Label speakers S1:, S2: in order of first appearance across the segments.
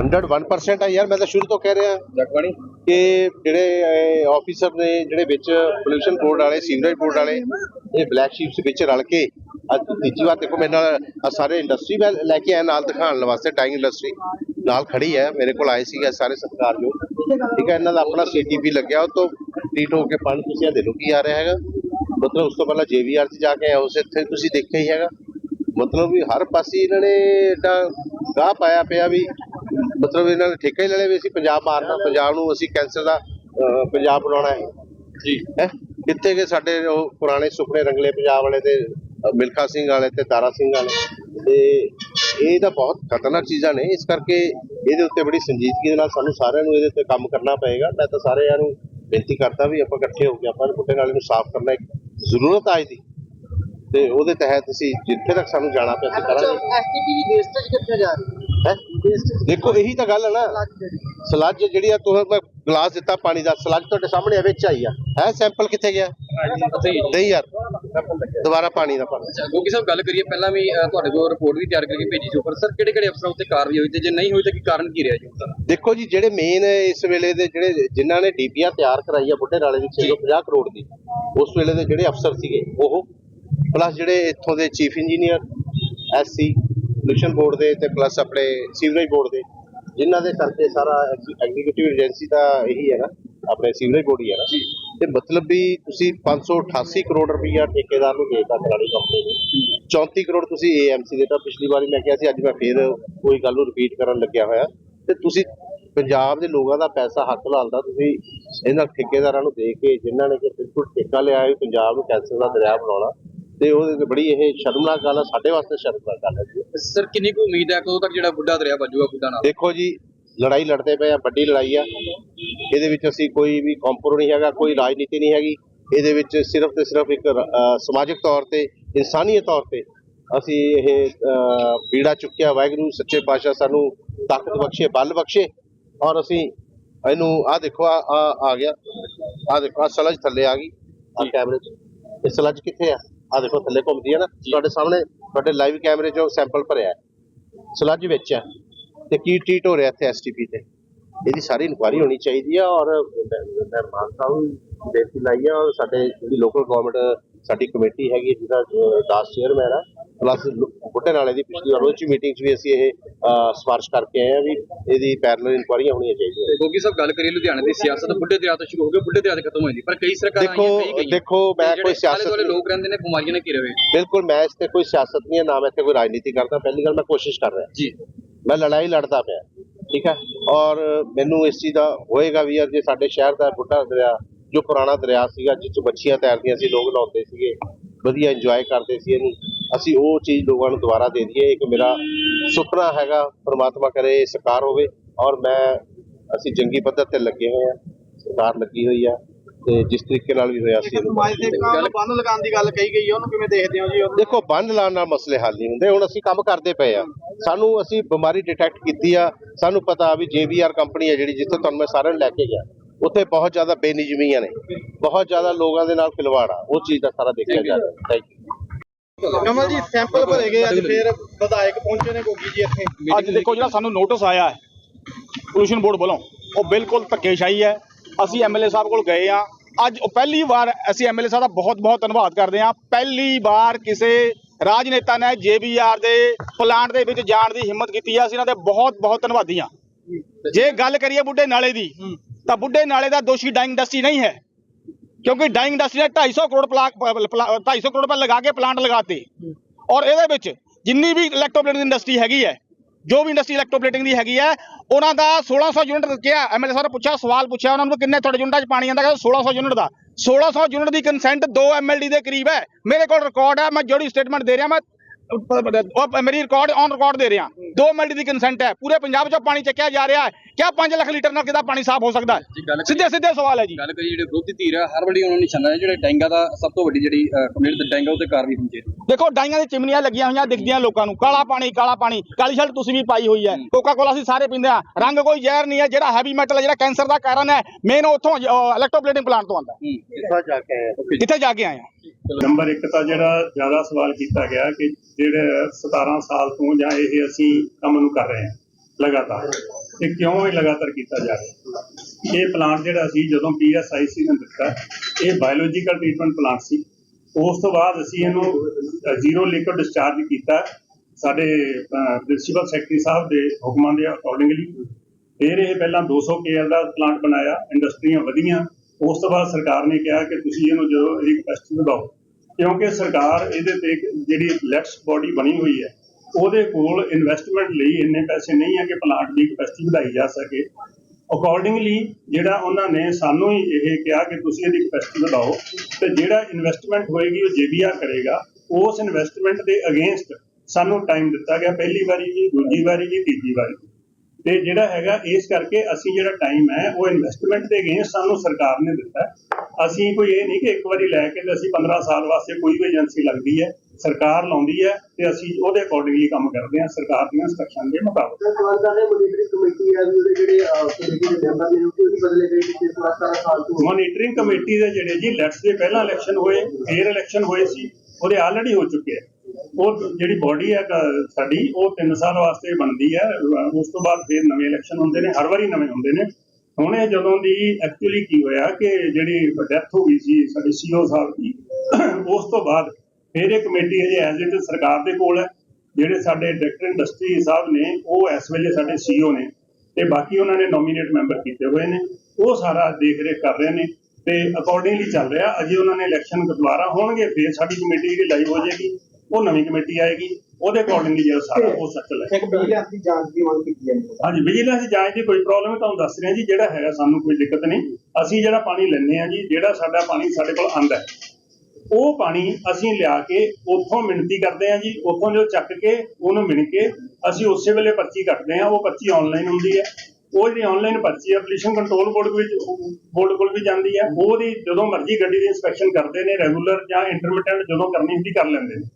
S1: 101% ਆ ਯਾਰ ਮੈਂ ਤਾਂ ਸ਼ੁਰੂ ਤੋਂ ਕਹਿ ਰਿਹਾ।
S2: ਜਗਬਾਣੀ?
S1: ਕਿ ਜਿਹੜੇ ਆਫੀਸਰ ਨੇ ਜਿਹੜੇ ਵਿੱਚ ਪੋਲੂਸ਼ਨ ਬੋਰਡ ਵਾਲੇ ਸੀਵਰੇਜ ਬੋਰਡ ਵਾਲੇ ਇਹ ਬਲੈਕ ਸ਼ੀਪਸ ਵਿੱਚ ਰਲ ਕੇ ਅੱਜ ਤੀਜੀ ਵਾਰ ਦੇਖੋ ਮੇਰੇ ਨਾਲ ਸਾਰੇ ਇੰਡਸਟਰੀ ਮੈਂ ਲੈ ਕੇ ਆਇਆ ਨਾਲ ਦਿਖਾਉਣ ਵਾਸਤੇ ਡਾਈਂਗ ਇੰਡਸਟਰੀ ਨਾਲ ਖੜੀ ਹੈ ਮੇਰੇ ਕੋਲ ਆਏ ਸੀਗੇ ਸਾਰੇ ਸਤਿਕਾਰਯੋਗ ਠੀਕ ਹੈ ਇਹਨਾਂ ਦਾ ਆਪਣਾ ਸੀਟੀਪੀ ਲੱਗਿਆ ਉਹ ਤੋਂ ਟ੍ਰੀਟ ਹੋ ਕੇ ਪਾਣੀ ਤੁਸੀਂ ਇਹ ਦੇ ਲਓ ਕੀ ਆ ਰਿਹਾ ਹੈਗਾ। ਮਤਲਬ ਉਸ ਤੋਂ ਪਹਿਲਾਂ ਜੇਵੀਆਰ 'ਚ ਜਾ ਕੇ ਆਏ ਉਸ ਇੱਥੇ ਤੁਸੀਂ ਦੇਖਿਆ ਹੀ ਹੈਗਾ। ਮਤਲਬ ਵੀ ਹਰ ਪਾਸੇ ਇਹਨਾਂ ਨੇ ਏਡਾ ਗਾਹ ਪਾਇਆ ਪਿਆ ਵੀ ਮਤਲਬ ਇਹਨਾਂ ਨੇ ਠੇਕਾ ਹੀ ਲੈ ਲਿਆ ਵੀ ਅਸੀਂ ਪੰਜਾਬ ਮਾਰਨਾ ਪੰਜਾਬ ਨੂੰ ਅਸੀਂ ਕੈਂਸਰ ਦਾ ਪੰਜਾਬ ਬਣਾਉਣਾ ਹੈ।
S2: ਜੀ।
S1: ਹੈ? ਕਿੱਥੇ ਗਏ ਸਾਡੇ ਉਹ ਪੁਰਾਣੇ ਸੁਪਨੇ ਰੰਗਲੇ ਪੰਜਾਬ ਵਾਲੇ ਤੇ ਮਿਲਖਾ ਸਿੰਘ ਵਾਲੇ ਤੇ ਦਾਰਾ ਸਿੰਘ ਵਾਲੇ। ਤੇ ਇਹ ਤਾਂ ਬਹੁਤ ਖਤਰਨਾਕ ਚੀਜ਼ਾਂ ਨੇ। ਇਸ ਕਰਕੇ ਇਹਦੇ ਉੱਤੇ ਬੜੀ ਸੰਜੀਦਗੀ ਦੇ ਨਾਲ ਸਾਨੂੰ ਸਾਰਿਆਂ ਨੂੰ ਇਹਦੇ ਉੱਤੇ ਕੰਮ ਕਰਨਾ ਪਏਗਾ। ਮੈਂ ਤਾਂ ਸਾਰਿਆਂ ਨੂੰ ਬੇਨਤੀ ਕਰਦਾ ਵੀ ਆਪਾਂ ਇਕੱਠੇ ਹੋ ਕੇ ਆਪਾਂ ਇਹ ਪੁੱਟੇ ਨਾਲੇ ਨੂੰ ਸਾਫ਼ ਕਰਨਾ ਇੱਕ ਜ਼ਰੂਰਤ ਆ ਇਹਦੀ। ਤੇ ਉਹਦੇ ਤਹਿਤ ਅਸੀਂ ਜਿੱਥੇ ਤੱਕ ਸਾਨੂੰ ਜਾਣਾ ਪਿਆ ਅਸੀਂ ਕਰਾਂਗੇ।
S3: ਐਸਟੀਪੀ ਦੀ ਵੇਸਟੇਜ ਕਿੱਥੇ ਜਾ ਰਹੀ
S1: ਹੈ? ਦੇਖੋ ਇਹੀ ਤਾਂ ਗੱਲ ਹੈ ਨਾ। ਸਲੱਜ ਜਿਹੜੀ ਆ ਤੁਹਾਨੂੰ ਮੈਂ ਗਲਾਸ ਦਿੱਤਾ ਪਾਣੀ ਦਾ ਸਲੱਜ ਤੁਹਾਡੇ ਸਾਹਮਣੇ ਆ ਵਿੱਚ ਆਈ ਆ। ਹੈ ਸੈਂਪਲ ਕਿੱਥੇ ਗਿਆ? ਨਹੀਂ ਯਾਰ ਦੁਬਾਰਾ ਪਾਣੀ ਦਾ ਪਾਣੀ।
S2: ਅੱਛਾ ਗੋਗੀ ਸਾਹਿਬ ਗੱਲ ਕਰੀਏ ਪਹਿਲਾਂ ਵੀ ਤੁਹਾਡੇ ਕੋਲ ਰਿਪੋਰਟ ਵੀ ਤਿਆਰ ਕਰਕੇ ਭੇਜੀ ਸੀ ਉੱਪਰ। ਸਰ ਕਿਹੜੇ ਕਿਹੜੇ ਅਫਸਰਾਂ ਉੱਤੇ ਕਾਰਵਾਈ ਹੋਈ ਤੇ ਜੇ ਨਹੀਂ ਹੋਈ ਤਾਂ ਕੀ ਕਾਰਨ ਕੀ ਰਿਹਾ ਜੀ
S1: ਦੇਖੋ ਜੀ ਜਿਹੜੇ ਮੇਨ ਇਸ ਵੇਲੇ ਦੇ ਜਿਹੜੇ ਜਿਨ੍ਹਾਂ ਨੇ ਡੀਪੀਆ ਤਿਆਰ ਕਰਾਈ ਆ ਬੁੱਢੇ ਨਾਲੇ ਦੀ 650 ਕਰੋੜ ਦੀ ਉਸ ਵੇਲੇ ਦੇ ਜਿਹੜੇ ਅਫਸਰ ਸੀਗੇ ਉਹ। ਪਲੱਸ ਜਿਹੜੇ ਇੱਥੋਂ ਦੇ chief engineer SC pollution board ਦੇ ਤੇ ਪਲੱਸ ਆਪਣੇ ਸੀਵਰੇਜ ਬੋਰਡ ਦੇ। ਜਿਨ੍ਹਾਂ ਦੇ ਕਰਕੇ ਸਾਰਾ ਐਗਜ਼ੀਕਿਊਟਿਵ ਏਜੰਸੀ ਦਾ ਇਹੀ ਹੈ ਨਾ ਆਪਣੇ ਸੀਵਰੇਜ ਬੋਰਡ ਹੀ ਹੈ ਨਾ ਤੇ ਮਤਲਬ ਵੀ ਤੁਸੀਂ 588 ਕਰੋੜ ਰੁਪਈਆ ਠੇਕੇਦਾਰ ਨੂੰ ਦੇਤਾ ਕਰਾਲੀ ਕੰਪਨੀ ਨੂੰ। 34 ਕਰੋੜ ਤੁਸੀਂ ਏਐਮਸੀ ਦੇਤਾ। ਪਿਛਲੀ ਵਾਰੀ ਮੈਂ ਕਿਹਾ ਸੀ ਅੱਜ ਮੈਂ ਫੇਰ ਕੋਈ ਗੱਲ ਨੂੰ ਰਿਪੀਟ ਕਰਨ ਲੱਗਿਆ ਹੋਇਆ। ਤੇ ਤੁਸੀਂ ਪੰਜਾਬ ਦੇ ਲੋਕਾਂ ਦਾ ਪੈਸਾ ਹੱਥ ਲਾਲ ਦਾ ਤੁਸੀਂ ਇਹਨਾਂ ਠੇਕੇਦਾਰਾਂ ਨੂੰ ਦੇ ਕੇ ਜਿਨ੍ਹਾਂ ਨੇ ਕਿ ਬਿਲਕੁਲ ਠੇਕਾ ਲਿਆ ਹੈ ਪੰਜਾਬ ਨੂੰ ਕੈਂਸਰ ਦਾ ਦਰਿਆ ਬਣਾਉਣਾ ਤੇ ਉਹਦੇ ਤੇ ਬੜੀ ਇਹ ਸ਼ਰਮਨਾਕ ਗੱਲ ਹੈ ਸਾਡੇ ਵਾਸਤੇ ਸ਼ਰਮਨਾਕ ਗੱਲ ਹੈ ਜੀ।
S2: ਸਰ ਕਿੰਨੀ ਕੁ ਉਮੀਦ ਹੈ ਕਦੋਂ ਤੱਕ ਜਿਹੜਾ ਬੁੱਢਾ ਦਰਿਆ ਵੱਜੂਗਾ ਬੁੱਢਾ ਨਾਲ?
S1: ਦੇਖੋ ਜੀ ਲੜਾਈ ਲੜਦੇ ਪਏ ਆ ਵੱਡੀ ਲੜਾਈ ਆ। ਇਹਦੇ ਵਿੱਚ ਅਸੀਂ ਕੋਈ ਵੀ ਕੰਪਰੋ ਨਹੀਂ ਹੈਗਾ ਕੋਈ ਰਾਜਨੀਤੀ ਨਹੀਂ ਹੈਗੀ। ਇਹਦੇ ਵਿੱਚ ਸਿਰਫ ਤੇ ਸਿਰਫ ਇੱਕ ਸਮਾਜਿਕ ਤੌਰ ਤੇ ਇਨਸਾਨੀਅਤ ਤੌਰ ਤੇ ਅਸੀਂ ਇਹ ਬੀੜਾ ਚੁੱਕਿਆ ਵਾਹਿਗੁਰੂ ਸੱਚੇ ਪਾਤਸ਼ਾਹ ਸਾਨੂੰ ਤਾਕਤ ਬਖਸ਼ੇ ਬਲ ਬਖਸ਼ੇ। ਔਰ ਅਸੀਂ ਇਹਨੂੰ ਆ ਦੇਖੋ ਆ ਆ ਗਿਆ। ਆ ਦੇਖੋ ਆ ਸਲਜ ਥੱਲੇ ਆ ਗਈ ਆ ਕੈਮਰੇ 'ਚ। ਇਹ ਸਲਜ ਕਿੱਥੇ ਆ? ਆ ਦੇਖੋ ਥੱਲੇ ਘੁੰਮਦੀ ਹੈ ਨਾ ਤੁਹਾਡੇ ਸਾਹਮਣੇ ਤੁਹਾਡੇ ਲਾਈਵ ਕੈਮਰੇ 'ਚੋਂ ਸੈਂਪਲ ਭਰਿਆ ਹੈ। ਸਲੱਜ ਵਿੱਚ ਹੈ ਤੇ ਕੀ ਟ੍ਰੀਟ ਹੋ ਰਿਹਾ ਇੱਥੇ ਐਸਟੀਪੀ ਤੇ? ਇਹਦੀ ਸਾਰੀ ਇਨਕੁਆਰੀ ਹੋਣੀ ਚਾਹੀਦੀ ਆ ਔਰ ਮੈਂ ਮਾਨ ਸਾਹਿਬ ਨੂੰ ਬੇਨਤੀ ਲਾਈ ਹੈ ਔਰ ਸਾਡੇ ਜਿਹੜੀ ਲੋਕਲ ਗਵਰਨਮੈਂਟ ਸਾਡੀ ਕਮੇਟੀ ਹੈਗੀ ਹੈ, ਜਿਹਦਾ ਦਾਸ ਚੇਅਰਮੈਨ ਆ ਪਲੱਸ ਬੁੱਢੇ ਨਾਲੇ ਦੀ ਪਿਛਲੀ ਵਾਰ ਉਹਦੀ ਮੀਟਿੰਗ 'ਚ ਵੀ ਅਸੀਂ ਇਹ ਸਿਫਾਰਿਸ਼ ਕਰਕੇ ਆਏ ਹਾਂ ਵੀ ਇਹਦੀ ਪੈਰਲਲ ਇਨਕੁਆਰੀਆਂ ਹੋਣੀਆਂ ਚਾਹੀਦੀਆਂ।
S2: ਤੇ ਗੋਗੀ ਸਾਹਿਬ ਗੱਲ ਕਰੀਏ ਲੁਧਿਆਣੇ ਦੀ ਸਿਆਸਤ ਬੁੱਢੇ ਦਰਿਆ ਤੋਂ ਸ਼ੁਰੂ ਹੋ ਕੇ ਬੁੱਢੇ ਦਰਿਆ ਤੇ ਖਤਮ ਹੋ ਜਾਂਦੀ ਪਰ ਕਈ ਸਰਕਾਰਾਂ
S1: ਦੇਖੋ
S2: ਆਈਆਂ, ਕਈ ਗਈਆਂ।
S1: ਦੇਖੋ ਮੈਂ
S2: ਤੇ ਜਿਹੜੇ
S1: ਕੋਈ ਸਿਆਸਤ
S2: ਆਲੇ ਦੁਆਲੇ ਲੋਕ ਰਹਿੰਦੇ ਨੇ ਬਿਮਾਰੀਆਂ ਨੇ ਘਿਰੇ ਹੋਏ।
S1: ਬਿਲਕੁਲ ਮੈਂ ਇਸ ਤੇ ਕੋਈ ਸਿਆਸਤ ਨਹੀਂ ਹੈ ਨਾ ਮੈਂ ਇੱਥੇ ਕੋਈ ਰਾਜਨੀਤੀ ਕਰਦਾ। ਪਹਿਲੀ ਗੱਲ ਮੈਂ ਕੋਸ਼ਿਸ਼ ਕਰ ਰਿਹਾ।
S2: ਜੀ।
S1: ਮੈਂ ਲੜਾਈ ਲੜਦਾ ਪਿਆ। ਠੀਕ ਹੈ? ਔਰ ਮੈਨੂੰ ਇਸ ਚੀਜ਼ ਦਾ ਹੋਏਗਾ ਵੀ ਯਾਰ ਜੇ ਸਾਡੇ ਸ਼ਹਿਰ ਦਾ ਬੁੱਢਾ ਦਰਿਆ ਜੋ ਪੁਰਾਣਾ ਦਰਿਆ ਸੀਗਾ ਜਿਸ 'ਚ ਬੱਚੀਆਂ ਤੈਰਦੀਆਂ ਸੀ ਲੋਕ ਨਹਾਉਂਦੇ ਸੀਗੇ ਵਧੀਆ ਇੰਜੋਏ ਕਰਦੇ ਸੀ ਇਹਨੂੰ। ਅਸੀਂ ਉਹ ਚੀਜ਼ ਲੋਕਾਂ ਨੂੰ ਦੁਬਾਰਾ ਦੇ ਦਈਏ। ਇੱਕ ਮੇਰਾ ਸੁਪਨਾ ਹੈਗਾ ਪ੍ਰਮਾਤਮਾ ਕਰੇ ਸਾਕਾਰ ਹੋਵੇ। ਔਰ ਮੈਂ ਅਸੀਂ ਜੰਗੀ ਪੱਧਰ ਤੇ ਲੱਗੇ ਹੋਏ ਆ ਸਰਕਾਰ ਲੱਗੀ ਹੋਈ ਆ ਤੇ ਜਿਸ ਤਰੀਕੇ ਨਾਲ ਵੀ ਹੋਇਆ ਸੀ ਇਹਨੂੰ
S3: ਸਮਾਜ ਸੇਵਕਾਂ ਬੰਨ ਲਗਾਉਣ ਦੀ ਗੱਲ ਕਹੀ ਗਈ ਹੈ ਉਹਨੂੰ ਕਿਵੇਂ ਦੇਖਦੇ ਹੋ ਜੀ
S1: ਦੇਖੋ ਬੰਦ ਲਾਉਣ ਨਾਲ ਮਸਲੇ ਹੱਲ ਨਹੀਂ ਹੁੰਦੇ। ਹੁਣ ਅਸੀਂ ਕੰਮ ਕਰਦੇ ਪਏ ਆ। ਸਾਨੂੰ ਅਸੀਂ ਬਿਮਾਰੀ ਡਿਟੈਕਟ ਕੀਤੀ ਆ। ਸਾਨੂੰ ਪਤਾ ਵੀ ਜੇਬੀਆਰ ਕੰਪਨੀ ਹੈ ਜਿਹੜੀ ਜਿੱਥੇ ਤੁਹਾਨੂੰ ਮੈਂ ਸਾਰਿਆਂ ਨੂੰ ਲੈ ਕੇ ਗਿਆ। ਉੱਥੇ ਬਹੁਤ ਜ਼ਿਆਦਾ ਬੇਨਿਜਮੀਆਂ ਨੇ। ਬਹੁਤ ਜ਼ਿਆਦਾ ਲੋਕਾਂ ਦੇ ਨਾਲ ਖਿਲਵਾੜ ਆ। ਉਹ ਚੀਜ਼ ਦਾ ਸਾਰਾ ਦੇਖਿਆ ਜਾ ਰਿਹਾ thank you
S3: Kamal ji sample ਭਰੇ ਗਏ ਅੱਜ ਫੇਰ ਵਿਧਾਇਕ ਪਹੁੰਚੇ ਨੇ ਗੋਗੀ ਜੀ ਇੱਥੇ।
S4: ਅੱਜ ਦੇਖੋ ਜਿਹੜਾ ਸਾਨੂੰ ਨੋਟਿਸ ਆਇਆ ਹੈ ਪੋਲੂਸ਼ਨ ਬੋਰਡ ਵੱਲੋਂ ਉਹ ਬਿਲਕੁਲ ਧੱਕੇਸ਼ਾਹੀ ਹੈ। ਅਸੀਂ ਐਮਐਲਏ ਸਾਹਿਬ ਕੋਲ ਗਏ ਆ ਅੱਜ ਉਹ ਪਹਿਲੀ ਵਾਰ ਅਸੀਂ ਐਮਐਲਏ ਸਾਹਿਬ ਦਾ ਬਹੁਤ ਬਹੁਤ ਧੰਨਵਾਦ ਕਰਦੇ ਆ ਪਹਿਲੀ ਵਾਰ ਕਿਸੇ ਰਾਜਨੇਤਾ ਨੇ ਜੇਬੀਆਰ ਦੇ ਪਲਾਂਟ ਦੇ ਵਿੱਚ ਜਾਣ ਦੀ ਹਿੰਮਤ ਕੀਤੀ ਆ ਅਸੀਂ ਇਹਨਾਂ ਦੇ ਬਹੁਤ ਬਹੁਤ ਧੰਨਵਾਦੀ ਆ ਜੇ ਗੱਲ ਕਰੀਏ ਬੁੱਢੇ ਨਾਲੇ ਦੀ ਤਾਂ ਬੁੱਢੇ ਨਾਲੇ ਦਾ ਦੋਸ਼ੀ ਡਾਈਂਗ ਇੰਡਸਟਰੀ ਨਹੀਂ ਹੈ। ਕਿਉਂਕਿ ਡਾਈਂਗ ਇੰਡਸਟਰੀ ਨੇ 250 ਕਰੋੜ ਪਲਾਕ 250 ਕਰੋੜ ਰੁਪਏ ਲਗਾ ਕੇ ਪਲਾਂਟ ਲਗਾਤੇ। ਔਰ ਇਹਦੇ ਵਿੱਚ ਜਿੰਨੀ ਵੀ ਇਲੈਕਟ੍ਰੋਪਲੇਟਿੰਗ ਇੰਡਸਟਰੀ ਹੈਗੀ ਹੈ, ਜੋ ਵੀ ਇੰਡਸਟਰੀ ਇਲੈਕਟ੍ਰੋਪਲੇਟਿੰਗ ਦੀ ਹੈਗੀ ਹੈ, ਉਹਨਾਂ ਦਾ 1600 ਯੂਨਿਟ ਕਿਹਾ ਐਮਐਲਏ ਸਾਹਿਬ ਪੁੱਛਿਆ, ਸਵਾਲ ਪੁੱਛਿਆ, ਉਹਨਾਂ ਨੂੰ ਕਿੰਨੇ ਤੁਹਾਡੇ ਯੂਨਿਟਾਂ 'ਚ ਪਾਣੀ ਆਉਂਦਾ, ਕਹਿੰਦਾ 1600 ਯੂਨਿਟ ਦਾ। 1600 ਯੂਨਿਟ ਦੀ ਕੰਸੈਂਟ 2 ਐਮਐਲਡੀ ਦੇ ਕਰੀਬ ਹੈ। ਮੇਰੇ ਕੋਲ ਰਿਕਾਰਡ ਹੈ ਮੈਂ ਜਿਹੜੀ ਸਟੇਟਮੈਂਟ ਦੇ ਰਿਹਾ, ਮੈਂ ਉਹ ਮੇਰੀ ਰਿਕਾਰਡ ਔਨ ਰਿਕਾਰਡ ਦੇ ਰਿਹਾ। 2 ਐਮਐਲਡੀ ਦੀ ਕੰਸੈਂਟ ਹੈ। ਪੂਰੇ ਪੰਜਾਬ 'ਚੋਂ ਪਾਣੀ ਚੱਕਿਆ ਜਾ ਰਿਹਾ ਹੈ। ਕਿਆ 5 ਲੱਖ ਲੀਟਰ ਨਾਲ ਕਿਦਾ ਪਾਣੀ ਸਾਫ਼ ਹੋ ਸਕਦਾ ਹੈ? ਸਿੱਧੇ ਸਿੱਧੇ ਸਵਾਲ ਹੈ ਜੀ।
S2: ਗੱਲ ਕਰੀਏ ਜਿਹੜੇ ਵਿਰੋਧੀ ਧਿਰ ਆ ਹਰ ਵਾਰੀ ਉਹਨਾਂ ਨੂੰ ਨਿਸ਼ਾਨਾ ਹੈ ਜਿਹੜੇ ਡੈਂਗਾ ਦਾ ਸਭ ਤੋਂ ਵੱਡੀ ਜਿਹੜੀ ਕੰਪਲੇਂਟ ਤੇ ਡੈਂਗਾ ਉੱਤੇ ਕਾਰਵਾਈ ਹੋਣੀ ਚਾਹੀਦੀ
S4: ਦੇਖੋ ਡਾਈਆਂ ਦੀ ਚਿਮਨੀਆਂ ਲੱਗੀਆਂ ਹੋਈਆਂ ਦਿਖਦੀਆਂ ਲੋਕਾਂ ਨੂੰ ਕਾਲਾ ਪਾਣੀ ਕਾਲਾ ਪਾਣੀ ਕਾਲੀ ਸ਼ਰਟ ਤੁਸੀਂ ਵੀ ਪਾਈ ਹੋਈ ਹੈ। ਕੋਕਾ ਕੋਲਾ ਅਸੀਂ ਸਾਰੇ ਪੀਂਦੇ ਆ ਰੰਗ ਕੋਈ ਜ਼ਹਿਰ ਨਹੀਂ ਹੈ ਜਿਹੜਾ ਹੈਵੀ ਮੈਟਲ ਹੈ ਜਿਹੜਾ ਕੈਂਸਰ ਦਾ ਕਾਰਨ ਹੈ ਮੇਨ ਉੱਥੋਂ ਇਲੈਕਟ੍ਰੋਪਲੇਟਿੰਗ ਪਲਾਂਟ ਤੋਂ ਆਉਂਦਾ। ਹੈ।
S1: ਕਿੱਥਾ ਜਾ ਕੇ ਆਏ ਆ?
S4: ਜਿੱਥੇ ਜਾ ਕੇ ਆਏ
S5: ਨੰਬਰ 1 ਤਾਂ ਜਿਹੜਾ ਜ਼ਿਆਦਾ ਸਵਾਲ ਕੀਤਾ ਗਿਆ ਕਿ ਜਿਹੜੇ 17 ਸਾਲ ਤੋਂ ਜਾਂ ਇਹ ਅਸੀਂ ਕੰਮ ਨੂੰ ਕਰ ਰਹੇ ਹਾਂ ਲਗਾਤਾਰ ਤੇ ਕਿਉਂ ਇਹ ਲਗਾਤਾਰ ਕੀਤਾ ਜਾ ਰਿਹਾ ਇਹ ਪਲਾਂਟ ਜਿਹੜਾ ਸੀ ਜਦੋਂ ਪੀਐਸਆਈਸੀ ਨੇ ਦਿੱਤਾ ਇਹ ਬਾਇਓਲੋਜੀਕਲ ਟ੍ਰੀਟਮੈਂਟ ਪਲਾਂਟ ਸੀ। ਉਸ ਤੋਂ ਬਾਅਦ ਅਸੀਂ ਇਹਨੂੰ ਜ਼ੀਰੋ ਲਿਕਵਿਡ ਡਿਸਚਾਰਜ ਕੀਤਾ। ਸਾਡੇ ਪ੍ਰਿੰਸੀਪਲ ਸੈਕਟਰੀ ਸਾਹਿਬ ਦੇ ਹੁਕਮਾਂ ਦੇ ਅਕੋਰਡਿੰਗਲੀ ਫਿਰ ਇਹ ਪਹਿਲਾਂ 200 ਕੇਅਰ ਦਾ ਪਲਾਂਟ ਬਣਾਇਆ, ਇੰਡਸਟਰੀਆਂ ਵਧੀਆਂ। ਉਸ ਤੋਂ ਬਾਅਦ ਸਰਕਾਰ ਨੇ ਕਿਹਾ ਕਿ ਤੁਸੀਂ ਇਹਨੂੰ ਜਦੋਂ ਇਹਦੀ ਕਪੈਸਿਟੀ ਵਧਾਓ। ਕਿਉਂਕਿ ਸਰਕਾਰ ਇਹਦੇ ਤੇ ਜਿਹੜੀ ਲੈਕਸ ਬਾਡੀ ਬਣੀ ਹੋਈ ਹੈ, ਉਹਦੇ ਕੋਲ ਇਨਵੈਸਟਮੈਂਟ ਲਈ ਇੰਨੇ ਪੈਸੇ ਨਹੀਂ ਹੈ ਕਿ ਪਲਾਂਟ ਦੀ ਕਪੈਸਿਟੀ ਵਧਾਈ ਜਾ ਸਕੇ। ਅਕੋਰਡਿੰਗਲੀ ਜਿਹੜਾ ਉਹਨਾਂ ਨੇ ਸਾਨੂੰ ਹੀ ਇਹ ਕਿਹਾ ਕਿ ਤੁਸੀਂ ਇਹਦੀ ਕਪੈਸਿਟੀ ਵਧਾਓ ਤੇ ਜਿਹੜਾ ਇਨਵੈਸਟਮੈਂਟ ਹੋਏਗੀ ਉਹ ਜੇਬੀਆਰ ਕਰੇਗਾ, ਉਸ ਇਨਵੈਸਟਮੈਂਟ ਦੇ ਅਗੇਂਸਟ ਸਾਨੂੰ ਟਾਈਮ ਦਿੱਤਾ ਗਿਆ, ਪਹਿਲੀ ਵਾਰੀ ਵੀ ਦੂਜੀ ਵਾਰੀ ਵੀ ਤੀਜੀ ਵਾਰੀ ਤੇ ਜਿਹੜਾ ਹੈਗਾ ਇਸ ਕਰਕੇ ਅਸੀਂ ਜਿਹੜਾ ਟਾਈਮ ਹੈ ਉਹ ਇਨਵੈਸਟਮੈਂਟ ਦੇ ਅਗੇਂਸਟ ਸਾਨੂੰ ਸਰਕਾਰ ਨੇ ਦਿੱਤਾ। ਹੈ। ਅਸੀਂ ਕੋਈ ਇਹ ਨਹੀਂ ਕਿ ਇੱਕ ਵਾਰੀ ਲੈ ਕੇ ਅਸੀਂ 15 ਸਾਲ ਵਾਸਤੇ ਕੋਈ ਵੀ ਏਜੰਸੀ ਲੱਗਦੀ ਹੈ ਸਰਕਾਰ ਲਾਉਂਦੀ ਹੈ ਤੇ ਅਸੀਂ ਉਹਦੇ ਅਕੋਰਡਿੰਗਲੀ ਕੰਮ ਕਰਦੇ ਹਾਂ ਸਰਕਾਰ ਦੀਆਂ ਇੰਸਟਰਕਸ਼ਨ ਦੇ ਮੁਤਾਬਕ।
S6: ਮੋਨੀਟਰਿੰਗ ਕਮੇਟੀ ਹੈ ਵੀ ਉਹਦੇ ਜਿਹੜੇ ਕਮੇਟੀ ਦੇ ਮੈਂਬਰ ਨੇ ਉਹ ਵੀ ਬਦਲੇ ਗਏ ਪਿਛਲੇ 17 ਸਾਲ ਤੋਂ?
S5: ਮੋਨੀਟਰਿੰਗ ਕਮੇਟੀ ਦੇ ਜਿਹੜੇ ਜੀ ਲੈਟਸ ਦੇ ਪਹਿਲਾਂ ਇਲੈਕਸ਼ਨ ਹੋਏ ਫੇਰ ਇਲੈਕਸ਼ਨ ਹੋਏ ਸੀ ਉਹਦੇ ਆਲਰੇਡੀ ਹੋ ਚੁੱਕੇ ਆ। ਉਹ ਜਿਹੜੀ ਬਾਡੀ ਹੈ ਸਾਡੀ, ਉਹ 3 ਸਾਲ ਵਾਸਤੇ ਬਣਦੀ ਹੈ। ਉਸ ਤੋਂ ਬਾਅਦ ਫਿਰ ਨਵੇਂ ਇਲੈਕਸ਼ਨ ਹੁੰਦੇ ਨੇ, ਹਰ ਵਾਰੀ ਨਵੇਂ ਹੁੰਦੇ ਨੇ। ਹੁਣ ਇਹ ਜਦੋਂ ਦੀ ਐਕਚੁਅਲੀ ਕੀ ਹੋਇਆ ਕਿ ਜਿਹੜੀ ਡੈਥ ਹੋ ਗਈ ਸੀ, ਸਾਡੇ ਸੀਓ ਸਾਹਿਬ ਦੀ, ਉਸ ਤੋਂ ਬਾਅਦ ਫਿਰ ਇਹ ਕਮੇਟੀ ਹਜੇ ਐਜ਼ ਇਟ ਸਰਕਾਰ ਦੇ ਕੋਲ ਹੈ। ਜਿਹੜੇ ਸਾਡੇ ਡਾਇਰੈਕਟਰ ਇੰਡਸਟਰੀ ਸਾਹਿਬ ਨੇ, ਉਹ ਇਸ ਵੇਲੇ ਸਾਡੇ ਸੀਓ ਨੇ। ਤੇ ਬਾਕੀ ਉਹਨਾਂ ਨੇ ਨੋਮੀਨੇਟ ਮੈਂਬਰ ਕੀਤੇ ਹੋਏ ਨੇ। ਉਹ ਸਾਰਾ ਦੇਖ ਰੇਖ ਕਰ ਰਹੇ ਨੇ। ਤੇ ਅਕੋਰਡਿੰਗਲੀ ਚੱਲ ਰਿਹਾ। ਅਜੇ ਉਹਨਾਂ ਨੇ ਇਲੈਕਸ਼ਨ ਦੁਬਾਰਾ ਹੋਣਗੇ ਫਿਰ ਸਾਡੀ ਕਮੇਟੀ ਜਿਹੜੀ ਲਾਈਵ ਹੋ ਜਾਏਗੀ ਉਹ ਨਵੀਂ ਕਮੇਟੀ ਆਏਗੀ। ਉਹਦੇ ਅਕੋਰਡਿੰਗਲੀ ਜਿਹੜਾ ਸਾਰਾ ਉਹ ਸੱਚਲ ਹੈ
S6: ਇੱਕ ਵਿਜੀਲੈਂਸ ਦੀ ਜਾਂਚ ਦੀ ਮੰਗ ਕੀਤੀ ਹੈ।
S5: ਹਾਂਜੀ ਵਿਜੀਲੈਂਸ ਜਾਂਚ ਦੀ ਕੋਈ ਪ੍ਰੋਬਲਮ ਤੁਹਾਨੂੰ ਦੱਸ ਰਿਹਾ ਜੀ ਜਿਹੜਾ ਹੈਗਾ ਸਾਨੂੰ ਕੋਈ ਦਿੱਕਤ ਨਹੀਂ। ਅਸੀਂ ਜਿਹੜਾ ਪਾਣੀ ਲੈਂਦੇ ਆ ਜੀ ਜਿਹੜਾ ਸਾਡਾ ਪਾਣੀ ਸਾਡੇ ਕੋਲ ਆਂਦਾ ਹੈ ਉਹ ਪਾਣੀ ਅਸੀਂ ਲਿਆ ਕੇ ਉੱਥੋਂ ਮਿਣਤੀ ਕਰਦੇ ਆ ਜੀ ਉੱਥੋਂ ਜੋ ਚੱਕ ਕੇ ਉਹਨੂੰ ਮਿਣ ਕੇ ਅਸੀਂ ਉਸੇ ਵੇਲੇ ਪਰਚੀ ਕੱਟਦੇ ਆ ਉਹ ਪਰਚੀ ਆਨਲਾਈਨ ਹੁੰਦੀ ਹੈ। ਉਹ ਜਿਹੜੀ ਆਨਲਾਈਨ ਪਰਚੀ ਹੈ ਪੋਲਿਊਸ਼ਨ ਕੰਟਰੋਲ ਬੋਰਡ ਵਿੱਚ ਬੋਰਡ ਕੋਲ ਵੀ ਜਾਂਦੀ ਹੈ। ਉਹਦੀ ਜਦੋਂ ਮਰਜ਼ੀ ਗੱਡੀ ਦੀ ਇਨਸਪੈਕਸ਼ਨ ਕਰਦੇ ਨੇ ਰੈਗੂਲਰ ਜਾਂ ਇੰਟਰਮਿਟੈਂਟ ਜਦੋਂ ਕਰਨੀ ਹੁੰਦੀ ਕਰ ਲੈਂਦੇ ਨੇ।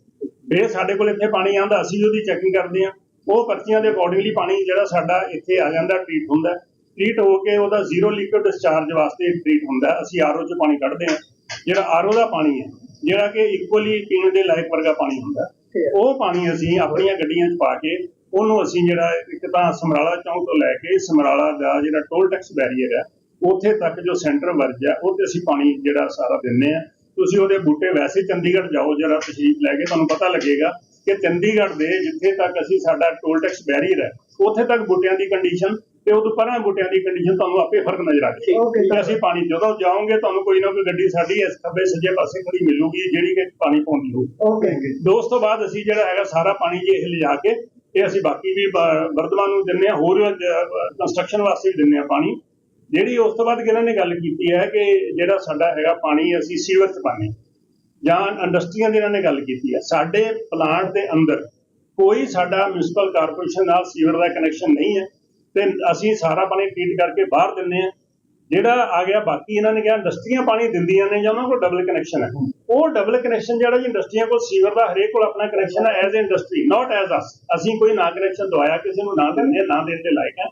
S5: ਫਿਰ ਸਾਡੇ ਕੋਲ ਇੱਥੇ ਪਾਣੀ ਆਂਦਾ ਅਸੀਂ ਉਹਦੀ ਚੈਕਿੰਗ ਕਰਦੇ ਆ ਉਹ ਪਰਚੀਆਂ ਦੇ ਅਕੋਰਡਿੰਗਲੀ ਪਾਣੀ ਜਿਹੜਾ ਸਾਡਾ ਇੱਥੇ ਆ ਜਾਂਦਾ ਟ੍ਰੀਟ ਹੁੰਦਾ। ਟ੍ਰੀਟ ਹੋ ਕੇ ਉਹਦਾ ਜ਼ੀਰੋ ਲਿਕਵਿਡ ਡਿਸਚਾਰਜ ਵਾਸਤੇ ਟ੍ਰੀਟ ਹੁੰਦਾ। ਅਸੀਂ ਆਰਓ ਚ ਪਾਣੀ ਕੱਢਦੇ ਆ ਜਿਹੜਾ ਆਰਓ ਦਾ ਪਾਣੀ ਹੈ ਜਿਹੜਾ ਕਿ ਇਕੁਅਲੀ ਪੀਣ ਦੇ ਲਾਇਕ ਵਰਗਾ ਪਾਣੀ ਹੁੰਦਾ। ਉਹ ਪਾਣੀ ਅਸੀਂ ਆਪਣੀਆਂ ਗੱਡੀਆਂ 'ਚ ਪਾ ਕੇ ਉਹਨੂੰ ਅਸੀਂ ਜਿਹੜਾ ਇੱਕ ਤਾਂ ਸਮਰਾਲਾ ਚੌਂਕ ਤੋਂ ਲੈ ਕੇ ਸਮਰਾਲਾ ਦਾ ਜਿਹੜਾ ਟੋਲ ਟੈਕਸ ਬੈਰੀਅਰ ਹੈ ਉੱਥੇ ਤੱਕ ਜੋ ਸੈਂਟਰ ਵਰਜ ਹੈ ਉਹਤੇ ਅਸੀਂ ਪਾਣੀ ਜਿਹੜਾ ਸਾਰਾ ਦਿੰਨੇ ਆ ਤੁਸੀਂ ਉਹਦੇ ਬੂਟੇ ਵੈਸੇ ਚੰਡੀਗੜ੍ਹ ਜਾਓ ਜਰਾ ਤਸ਼ਰੀਫ ਲੈ ਕੇ ਤੁਹਾਨੂੰ ਪਤਾ ਲੱਗੇਗਾ ਕਿ ਚੰਡੀਗੜ੍ਹ ਦੇ ਜਿੱਥੇ ਤੱਕ ਅਸੀਂ ਸਾਡਾ ਟੋਲ ਟੈਕਸ ਬੈਰੀਅਰ ਹੈ ਉੱਥੇ ਤੱਕ ਬੂਟਿਆਂ ਦੀ ਕੰਡੀਸ਼ਨ ਤੇ ਉਦੋਂ ਪਰਾਂ ਬੂਟਿਆਂ ਦੀ ਕੰਡੀਸ਼ਨ ਤੁਹਾਨੂੰ ਆਪੇ ਫ਼ਰਕ ਨਜ਼ਰ ਆ ਜਾਏਗਾ। ਤੇ ਅਸੀਂ ਪਾਣੀ ਜਦੋਂ ਜਾਓਗੇ ਤੁਹਾਨੂੰ ਕੋਈ ਨਾ ਕੋਈ ਗੱਡੀ ਸਾਡੀ ਇਸ ਖੱਬੇ ਸੱਜੇ ਪਾਸੇ ਖੜੀ ਮਿਲੂਗੀ ਜਿਹੜੀ ਕਿ ਪਾਣੀ ਪਾਉਂਦੀ ਹੋਊ।
S6: ਓਕੇ
S5: ਦੋਸਤ ਤੋਂ ਬਾਅਦ ਅਸੀਂ ਜਿਹੜਾ ਹੈਗਾ ਸਾਰਾ ਪਾਣੀ ਜੀ ਇਹ ਲਿਜਾ ਕੇ ਇਹ ਅਸੀਂ ਬਾਕੀ ਵੀ ਬ- ਵਰਧਮਾਨ ਨੂੰ ਦਿੰਨੇ ਆ ਹੋਰ ਕੰਸਟਰਕਸ਼ਨ ਵਾਸਤੇ ਵੀ ਦਿੰਨੇ ਆ ਪਾਣੀ। ਜਿਹੜੀ ਉਸ ਤੋਂ ਬਾਅਦ ਇਹਨਾਂ ਨੇ ਗੱਲ ਕੀਤੀ ਹੈ ਕਿ ਜਿਹੜਾ ਸਾਡਾ ਹੈਗਾ ਪਾਣੀ, ਅਸੀਂ ਸੀਵਰ ਚ ਪਾਣੀ ਜਾਂ ਇੰਡਸਟਰੀਆਂ ਦੀ ਇਹਨਾਂ ਨੇ ਗੱਲ ਕੀਤੀ ਹੈ। ਸਾਡੇ ਪਲਾਂਟ ਦੇ ਅੰਦਰ ਕੋਈ ਸਾਡਾ ਮਿਊਨਿਸਪਲ ਕਾਰਪੋਰੇਸ਼ਨ ਨਾਲ ਸੀਵਰ ਦਾ ਕਨੈਕਸ਼ਨ ਨਹੀਂ ਹੈ। ਤੇ ਅਸੀਂ ਸਾਰਾ ਪਾਣੀ ਟ੍ਰੀਟ ਕਰਕੇ ਬਾਹਰ ਦਿੰਨੇ ਆ ਜਿਹੜਾ ਆ ਗਿਆ, ਬਾਕੀ ਇਹਨਾਂ ਨੇ ਕਿਹਾ ਇੰਡਸਟਰੀਆਂ ਪਾਣੀ ਦਿੰਦੀਆਂ ਨੇ ਜਾਂ ਉਹਨਾਂ ਕੋਲ ਡਬਲ ਕਨੈਕਸ਼ਨ ਹੈ। ਉਹ ਡਬਲ ਕਨੈਕਸ਼ਨ ਜਿਹੜਾ ਜੀ ਇੰਡਸਟਰੀਆਂ ਕੋਲ ਸੀਵਰ ਦਾ ਹਰੇਕ ਕੋਲ ਆਪਣਾ ਕਨੈਕਸ਼ਨ ਹੈ as industry not as us ਅਸੀਂ ਕੋਈ ਨਾ ਕਨੈਕਸ਼ਨ ਦਵਾਇਆ, ਕਿਸੇ ਨੂੰ ਨਾ ਦਿੰਦੇ, ਨਾ ਦੇਣ ਦੇ ਲਾਇਕ ਹੈ।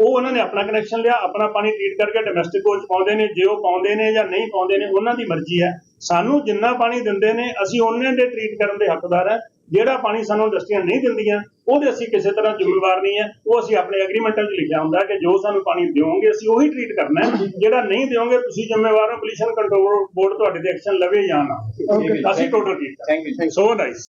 S5: ਉਹ ਉਹਨਾਂ ਨੇ ਆਪਣਾ ਕਨੈਕਸ਼ਨ ਲਿਆ, ਆਪਣਾ ਪਾਣੀ ਟ੍ਰੀਟ ਕਰਕੇ ਡੋਮੈਸਟਿਕ ਕੋਲ ਪਾਉਂਦੇ ਨੇ, ਜੇ ਉਹ ਪਾਉਂਦੇ ਨੇ ਜਾਂ ਨਹੀਂ ਪਾਉਂਦੇ ਨੇ, ਉਹਨਾਂ ਦੀ ਮਰਜ਼ੀ ਹੈ। ਸਾਨੂੰ ਜਿੰਨਾ ਪਾਣੀ ਦਿੰਦੇ ਨੇ, ਅਸੀਂ ਉਹਨੇ ਦੇ ਟ੍ਰੀਟ ਕਰਨ ਦੇ ਹੱਕਦਾਰ ਹੈ। ਜਿਹੜਾ ਪਾਣੀ ਸਾਨੂੰ ਇੰਡਸਟਰੀਆਂ ਨਹੀਂ ਦਿੰਦੀਆਂ ਉਹਦੇ ਅਸੀਂ ਕਿਸੇ ਤਰ੍ਹਾਂ ਜ਼ਿੰਮੇਵਾਰ ਨਹੀਂ ਹੈ ਉਹ ਅਸੀਂ ਆਪਣੇ ਐਗਰੀਮੈਂਟਾਂ 'ਚ ਲਿਖਿਆ ਹੁੰਦਾ ਕਿ ਜੋ ਸਾਨੂੰ ਪਾਣੀ ਦਿਓਗੇ ਅਸੀਂ ਉਹੀ ਟ੍ਰੀਟ ਕਰਨਾ ਹੈ। ਜਿਹੜਾ ਨਹੀਂ ਦਿਓਗੇ ਤੁਸੀਂ ਜ਼ਿੰਮੇਵਾਰ ਹੋ ਪੋਲਿਊਸ਼ਨ ਕੰਟਰੋਲ ਬੋਰਡ ਤੁਹਾਡੇ ਤੇ ਐਕਸ਼ਨ ਲਵੇ ਜਾਂ ਨਾ। ਅਸੀਂ ਟੋਟਲ
S2: ਯੂ
S5: ਸੋ ਨਾਈਸ